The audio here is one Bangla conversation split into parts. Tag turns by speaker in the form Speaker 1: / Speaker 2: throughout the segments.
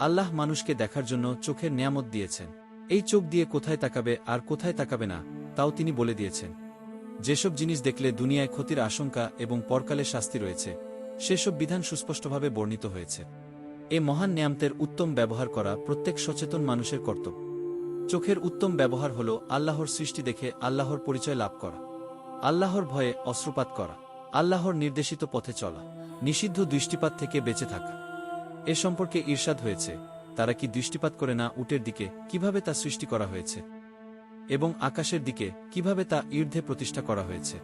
Speaker 1: আল্লাহ মানুষকে দেখার জন্য চোখের নিয়ামত দিয়েছেন। এই চোখ দিয়ে কোথায় তাকাবে আর কোথায় তাকাবে না, তাও তিনি বলে দিয়েছেন। যেসব জিনিস দেখলে দুনিয়ায় ক্ষতির আশঙ্কা এবং পরকালে শাস্তি রয়েছে, সেসব বিধান সুস্পষ্টভাবে বর্ণিত হয়েছে। এ মহান নিয়ামতের উত্তম ব্যবহার করা প্রত্যেক সচেতন মানুষের কর্তব্য। চোখের উত্তম ব্যবহার হল আল্লাহর সৃষ্টি দেখে আল্লাহর পরিচয় লাভ করা। আল্লাহর ভয়ে অস্ত্রপাত করা। আল্লাহর নির্দেশিত পথে চলা। নিষিদ্ধ দৃষ্টিপাত থেকে বেঁচে থাকা। এ সম্পর্কে ঈর্ষাদ হয়েছে। তারা কি দৃষ্টিপাত করে না উটের দিকে কীভাবে তা সৃষ্টি করা হয়েছে? এবং আকাশের দিকে কীভাবে তা ঈর্ধে প্রতিষ্ঠা করা হয়েছে?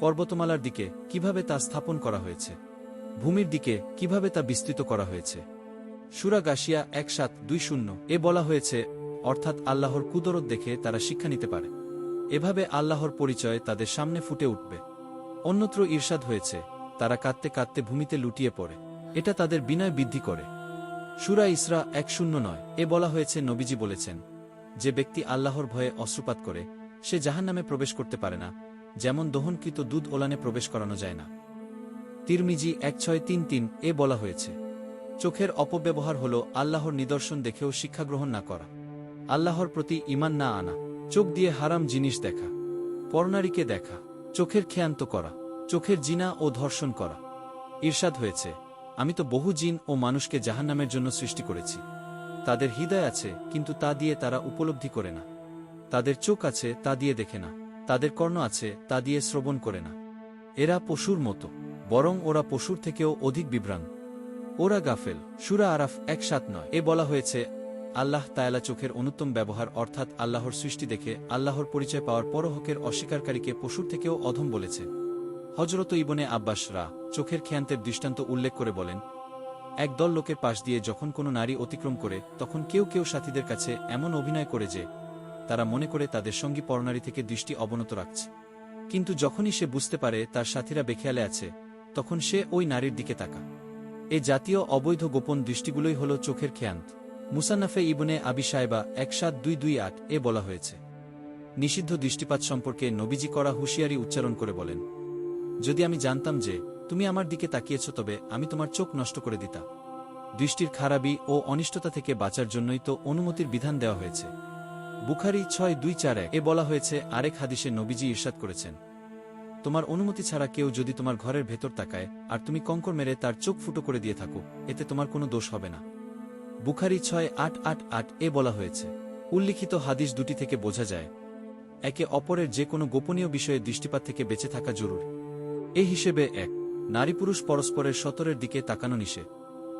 Speaker 1: পর্বতমালার দিকে কীভাবে তা স্থাপন করা হয়েছে? ভূমির দিকে কীভাবে তা বিস্তৃত করা হয়েছে? সুরা গাশিয়া এক সাত দুই শূন্য এ বলা হয়েছে, অর্থাৎ আল্লাহর কুদরত দেখে তারা শিক্ষা নিতে পারে। এভাবে আল্লাহর পরিচয় তাদের সামনে ফুটে উঠবে। অন্যত্র ঈর্ষাদ হয়েছে, তারা কাঁদতে কাঁদতে ভূমিতে লুটিয়ে পড়ে। এটা তাদের বিনয় বৃদ্ধি করে। সুরা ইসরা এক শূন্য নয়, এ বলা হয়েছে, নবীজি বলেছেন, যে ব্যক্তি আল্লাহর ভয়ে অশ্রুপাত করে, সে জাহান নামে প্রবেশ করতে পারে না, যেমন দহনকৃত দুধ ওলানে প্রবেশ করানো যায় না। তিরমিজি এক ছয় তিন তিন, এ বলা হয়েছে, চোখের অপব্যবহার হল আল্লাহর নিদর্শন দেখেও শিক্ষা গ্রহণ না করা। আল্লাহর প্রতি ইমান না আনা, চোখ দিয়ে হারাম জিনিস দেখা, পরনারীকে দেখা, চোখের খেয়ান্ত করা, চোখের জিনা ও ধর্ষণ করা। ঈর্ষাদ হয়েছে আমি তো বহু জিন ও মানুষকে জাহান্নামের জন্য সৃষ্টি করেছি। তাদের হৃদয় আছে, কিন্তু তা দিয়ে তারা উপলব্ধি করে না। তাদের চোখ আছে, তা দিয়ে দেখে না। তাদের কর্ণ আছে, তা দিয়ে শ্রবণ করে না। এরা পশুর মতো, বরং ওরা পশুর থেকেও অধিক বিভ্রান্ত ওরা গাফেল, সুরা আরাফ এক সাত নয়। এ বলা হয়েছে, আল্লাহ তায়ালা চোখের অনুত্তম ব্যবহার অর্থাৎ আল্লাহর সৃষ্টি দেখে আল্লাহর পরিচয় পাওয়ার পরহকের অস্বীকারীকে পশুর থেকেও অধম বলেছে। হজরত ইবনে আব্বাস রা চোখের খেয়ান্তের দৃষ্টান্ত উল্লেখ করে বলেন এক দল লোকের পাশ দিয়ে যখন কোনো নারী অতিক্রম করে, তখন কেউ কেউ সাথীদের কাছে এমন অভিনয় করে যে, তারা মনে করে তাদের সঙ্গী পরনারী থেকে দৃষ্টি অবনত রাখছে। কিন্তু যখনই সে বুঝতে পারে তার সাথীরা বেখেয়ালে আছে, তখন সে ওই নারীর দিকে তাকা এ জাতীয় অবৈধ গোপন দৃষ্টিগুলোই হল চোখের খেয়ান্ত। মুসান্নাফে ইবনে আবি সাহেবা এক সাত দুই দুই আট এ বলা হয়েছে। নিষিদ্ধ দৃষ্টিপাত সম্পর্কে নবীজি করা হুঁশিয়ারি উচ্চারণ করে বলেন যদি আমি জানতাম যে তুমি আমার দিকে তাকিয়েছ, তবে আমি তোমার চোখ নষ্ট করে দিতাম দৃষ্টির খারাপি ও অনিষ্টতা থেকে বাঁচার জন্যই তো অনুমতির বিধান দেওয়া হয়েছে। বুখারি ছয় দুই চার এ বলা হয়েছে, আরেক হাদিসে নবীজি ঈর্ষাদ করেছেন, তোমার অনুমতি ছাড়া কেউ যদি তোমার ঘরের ভেতর তাকায় আর তুমি কঙ্কর মেরে তার চোখ ফুটো করে দিয়ে থাকো, এতে তোমার কোনো দোষ হবে না। বুখারি ছয় আট আট আট এ বলা হয়েছে, উল্লিখিত হাদিস দুটি থেকে বোঝা যায়, একে অপরের যে কোনো গোপনীয় বিষয়ে দৃষ্টিপাত থেকে বেঁচে থাকা জরুরি। এই হিসেবে এক নারী পুরুষ পরস্পরের সতরের দিকে তাকানো নিষেধ।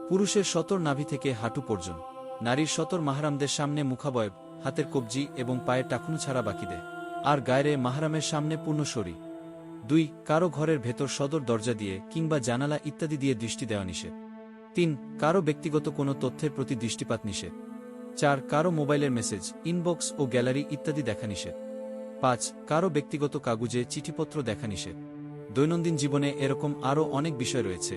Speaker 1: পুরুষের সতর নাভি থেকে হাঁটু পর্যন্ত, নারীর সতর মাহারামদের সামনে মুখাবয়ব হাতের কবজি এবং পায়ের টাকুন ছাড়া বাকি দেয় আর গায়রে মাহারামের সামনে পূর্ণ শরী দুই, কারও ঘরের ভেতর সদর দরজা দিয়ে কিংবা জানালা ইত্যাদি দিয়ে দৃষ্টি দেওয়া নিষেধ। তিন, কারও ব্যক্তিগত কোনো তথ্যের প্রতি দৃষ্টিপাত নিষেধ। চার, কারও মোবাইলের মেসেজ, ইনবক্স ও গ্যালারি ইত্যাদি দেখা নিষেধ। পাঁচ, কারও ব্যক্তিগত কাগুজে চিঠিপত্র দেখা নিষেধ। দৈনন্দিন জীবনে এরকম আরও অনেক বিষয় রয়েছে,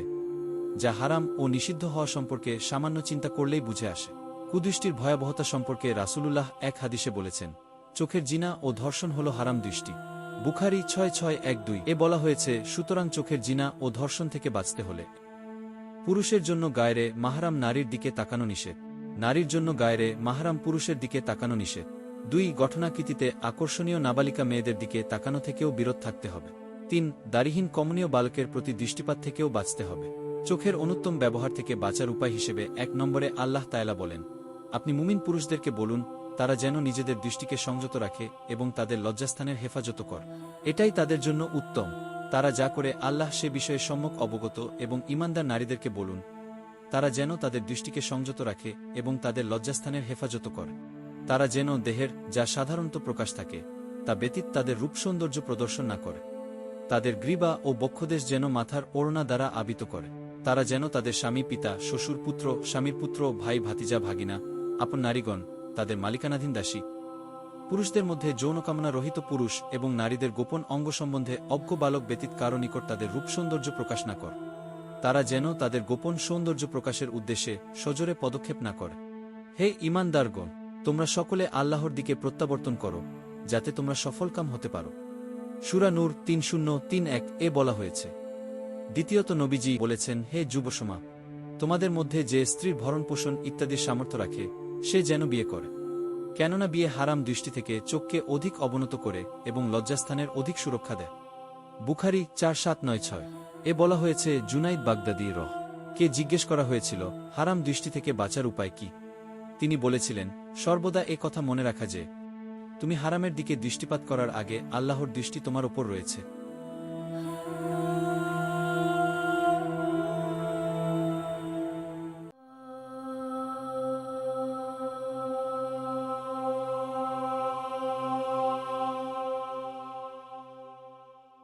Speaker 1: যা হারাম ও নিষিদ্ধ হওয়া সম্পর্কে সামান্য চিন্তা করলেই বুঝে আসে। কুদৃষ্টির ভয়াবহতা সম্পর্কে রাসূলুল্লাহ এক হাদিসে বলেছেন, চোখের জিনা ও ধর্ষণ হল হারাম দৃষ্টি। বুখারি ছয় ছয় এক দুই এ বলা হয়েছে, সুতরাং চোখের জিনা ও ধর্ষণ থেকে বাঁচতে হলে। পুরুষের জন্য গায়রে মাহারাম নারীর দিকে তাকানো নিষেধ। নারীর জন্য গায়রে মাহারাম পুরুষের দিকে তাকানো নিষেধ। দুই গঠনাকৃতিতে আকর্ষণীয় নাবালিকা মেয়েদের দিকে তাকানো থেকেও বিরত থাকতে হবে। তিন, দাড়িহীন কমনীয় বালকের প্রতি দৃষ্টিপাত থেকেও বাঁচতে হবে। চোখের অনুত্তম ব্যবহার থেকে বাঁচার উপায় হিসেবে এক নম্বরে আল্লাহ তায়লা বলেন, আপনি মুমিন পুরুষদেরকে বলুন, তারা যেন নিজেদের দৃষ্টিকে সংযত রাখে এবং তাদের লজ্জাস্থানের হেফাজত কর। এটাই তাদের জন্য উত্তম। তারা যা করে আল্লাহ সে বিষয়ে সম্যক অবগত এবং ইমানদার নারীদেরকে বলুন, তারা যেন তাদের দৃষ্টিকে সংযত রাখে এবং তাদের লজ্জাস্থানের হেফাজত করে। তারা যেন দেহের যা সাধারণত প্রকাশ থাকে, তা ব্যতীত তাদের রূপ সৌন্দর্য প্রদর্শন না করে। তাদের গ্রীবা ও বক্ষদেশ যেন মাথার ওড়না দ্বারা আবিত করে। তারা যেন তাদের স্বামী পিতা, শ্বশুর পুত্র, স্বামীর পুত্র ভাই ভাতিজা ভাগিনা, আপন নারীগণ, তাদের মালিকানাধীন দাসী। পুরুষদের মধ্যে যৌনকামনা রহিত পুরুষ এবং নারীদের গোপন অঙ্গ সম্বন্ধে অজ্ঞ বালক ব্যতীত কারও নিকট তাদের রূপ সৌন্দর্য প্রকাশ না কর। তারা যেন তাদের গোপন সৌন্দর্য প্রকাশের উদ্দেশ্যে সজোরে পদক্ষেপ না করে। হে ইমানদারগণ তোমরা সকলে আল্লাহর দিকে প্রত্যাবর্তন করো, যাতে তোমরা সফলকাম হতে পারো। সুরা নূর তিন শূন্য তিন এক এ বলা হয়েছে। দ্বিতীয়ত নবীজি বলেছেন, হে যুবসমা তোমাদের মধ্যে যে স্ত্রীর ভরণ পোষণ ইত্যাদির সামর্থ্য রাখে, সে যেন বিয়ে করে। কেননা বিয়ে হারাম দৃষ্টি থেকে চোখকে অধিক অবনত করে এবং লজ্জাস্থানের অধিক সুরক্ষা দেয়। বুখারি চার সাত নয় ছয়, এ বলা হয়েছে, জুনাইদ বাগদাদি রহ, কে জিজ্ঞেস করা হয়েছিল, হারাম দৃষ্টি থেকে বাঁচার উপায় কি? তিনি বলেছিলেন, সর্বদা এ কথা মনে রাখা যে তুমি হারামের দিকে দৃষ্টিপাত করার আগে আল্লাহর দৃষ্টি তোমার ওপর রয়েছে।